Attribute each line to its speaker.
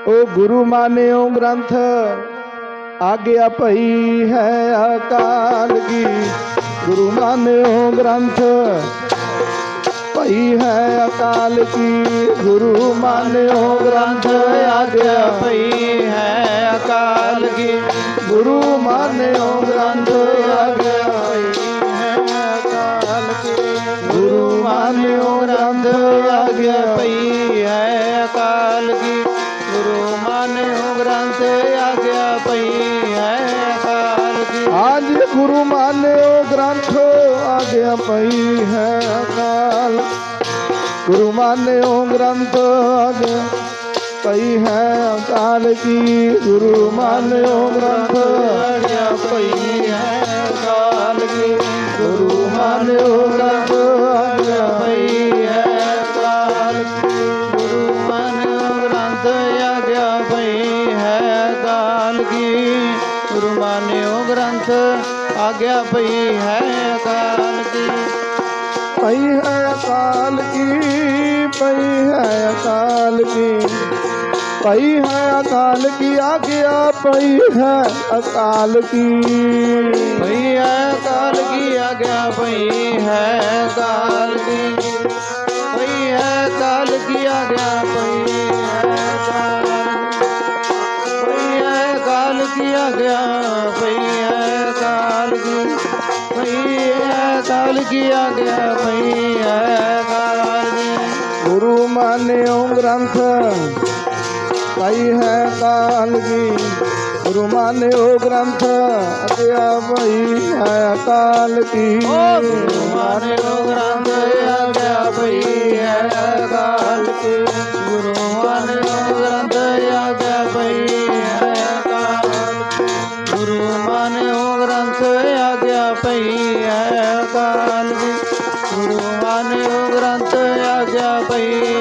Speaker 1: ओ गुरु मान्यो ग्रंथ आज्ञा पही है अकाल की। गुरु मान्यो ग्रंथ पही है अकाल की। गुरु मान्यो ग्रंथ आज्ञा
Speaker 2: पही है अकाल की। गुरु मान्यो ग्रंथ आज्ञा है गुरु मान्यो ग्रंथ आज्ञा पई है अकाल की। गुरु माने ग्रंथ आज्ञा पई है आज
Speaker 1: गुरु माने ग्रंथ आज्ञा पई है अकाल गुरु माने ग्रंथ आज्ञा पई है अकाल की गुरु माने ग्रंथ आज्ञा
Speaker 2: पई है अकाल की गुरु माने ग्रंथ दया गया भई है काल की गुरु मान्यो ग्रंथ गया भई है काल की
Speaker 1: भई है काल की भई है काल की पई है अकाल की आज्ञा पई है अकाल की पई
Speaker 2: है अकाल की आज्ञा पई है अकाल ਕੀ ਆਗਿਆ ਪਈ ਐ ਕਾਲ ਕੀ ਪਈ ਐ ਕਾਲ ਕੀ ਆਗਿਆ ਪਈ ਐ ਕਾਲ ਕੀ
Speaker 1: ਗੁਰੂ ਮਾਨਿਓ ਗ੍ਰੰਥ ਪਈ ਹੈ ਕਾਲ ਕੀ ਗੁਰੂ ਮਾਨਿਓ ਗ੍ਰੰਥ ਅਗਿਆ ਪਈ ਹੈ ਕਾਲ ਕੀ ਗੁਰੂ ਮਾਨਿਓ
Speaker 2: ਗ੍ਰੰਥ ਅਗਿਆ ਪਈ ਹੈ ਕਾਲ ਕੀ ਗੁਰੂ ਮਾਨਿਓ ਪਈਐ ਬਾਲ ਗੁਰੂ ਮਾਨਿਓ ਗ੍ਰੰਥ ਆਗਿਆ ਪਈ